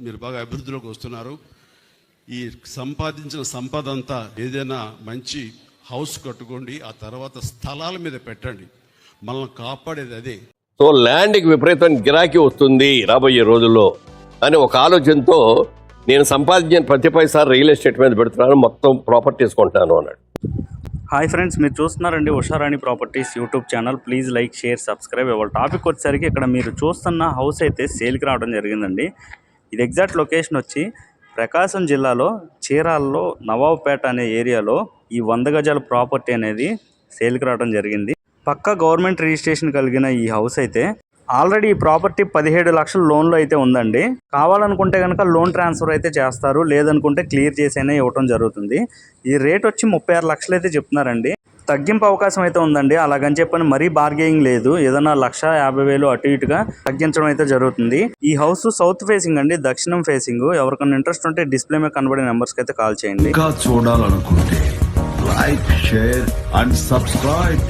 మీరు బాగా అభివృద్ధిలోకి వస్తున్నారు. ఈ సంపాదించిన సంపద అంతా ఏదైనా మంచి హౌస్ కట్టుకోండి ఆ తర్వాత స్థలాల మీద పెట్టండి. మనల్ని కాపాడేది అదే. సో ల్యాండ్కి విపరీతమైన గిరాకీ వస్తుంది రాబోయే రోజుల్లో. అని ఒక ఆలోచనతో నేను సంపాదించిన ప్రతి పైసా రియల్ ఎస్టేట్ మీద పెడుతున్నాను మొత్తం ప్రాపర్టీస్ కొంటున్నాను అన్నాడు. హాయ్ ఫ్రెండ్స్ మీరు చూస్తున్నారండి Usharani properties YouTube channel. Please like share subscribe. ఇవాళ టాపిక్ వచ్చేసరికి ఇక్కడ మీరు చూస్తున్న హౌస్ అయితే సేల్కి రావడం జరిగిందండి. ఇది ఎగ్జాక్ట్ లొకేషన్ వచ్చి ప్రకాశం జిల్లాలో చీరాల్లో నవాబ్పేట అనే ఏరియాలో ఈ వంద గజాల ప్రాపర్టీ అనేది సేల్కి రావడం జరిగింది. పక్కా గవర్నమెంట్ రిజిస్ట్రేషన్ కలిగిన ఈ హౌస్ అయితే ఆల్రెడీ ఈ ప్రాపర్టీ పదిహేడు లక్షల లోన్లో అయితే ఉందండి. కావాలనుకుంటే కనుక లోన్ ట్రాన్స్ఫర్ అయితే చేస్తారు లేదనుకుంటే క్లియర్ చేసైనా ఇవ్వటం జరుగుతుంది. ఈ రేట్ వచ్చి ముప్పై ఆరు లక్షలు అయితే చెప్తున్నారండి. తగ్గింపు అవకాశం అయితే ఉందండి. అలాగని చెప్పని మరీ బార్గెయింగ్ లేదు. ఏదైనా లక్ష యాభై వేలు అటు ఇటుగా తగ్గించడం అయితే జరుగుతుంది. ఈ హౌస్ సౌత్ ఫేసింగ్ అండి దక్షిణం ఫేసింగ్ ఎవరికైనా ఇంట్రెస్ట్ ఉంటే డిస్ప్లే మీద కనబడే నెంబర్స్ అయితే కాల్ చేయండి. ఇంకా చూడాలనుకుంటే లైక్ షేర్ అండ్ సబ్స్క్రైబ్